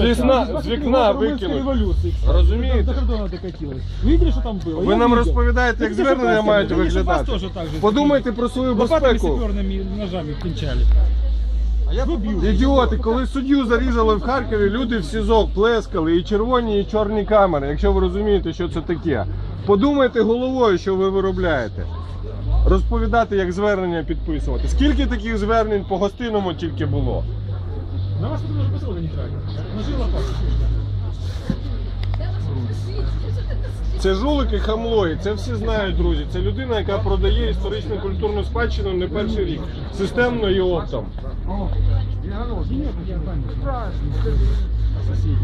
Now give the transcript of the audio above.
З вікна, з вікна викинуть. кстати. Розумієте? До кордона докатилось. Видели, что там было? Ви Я нам видел. розповідаєте, як звернення мають? Вас виглядати. тоже так же Подумайте про свою Лопатами безпеку. саперными ножами пинчали. А я бил. Ідіоти, коли суддю зарізали в Харкові, люди в СІЗО плескали і червоні, і чорні камери, якщо ви розумієте, що це таке. Подумайте головою, що ви виробляєте. Розповідати, як звернення підписувати. Скільки таких звернень по гостинному тільки було? На вас потом уже посылка не хватит. Ножи лопаты. Це жулики хамлої, це всі знають, друзі. Це людина, яка продає історичну культурну спадщину не перший рік. Системно і оптом. Соседний.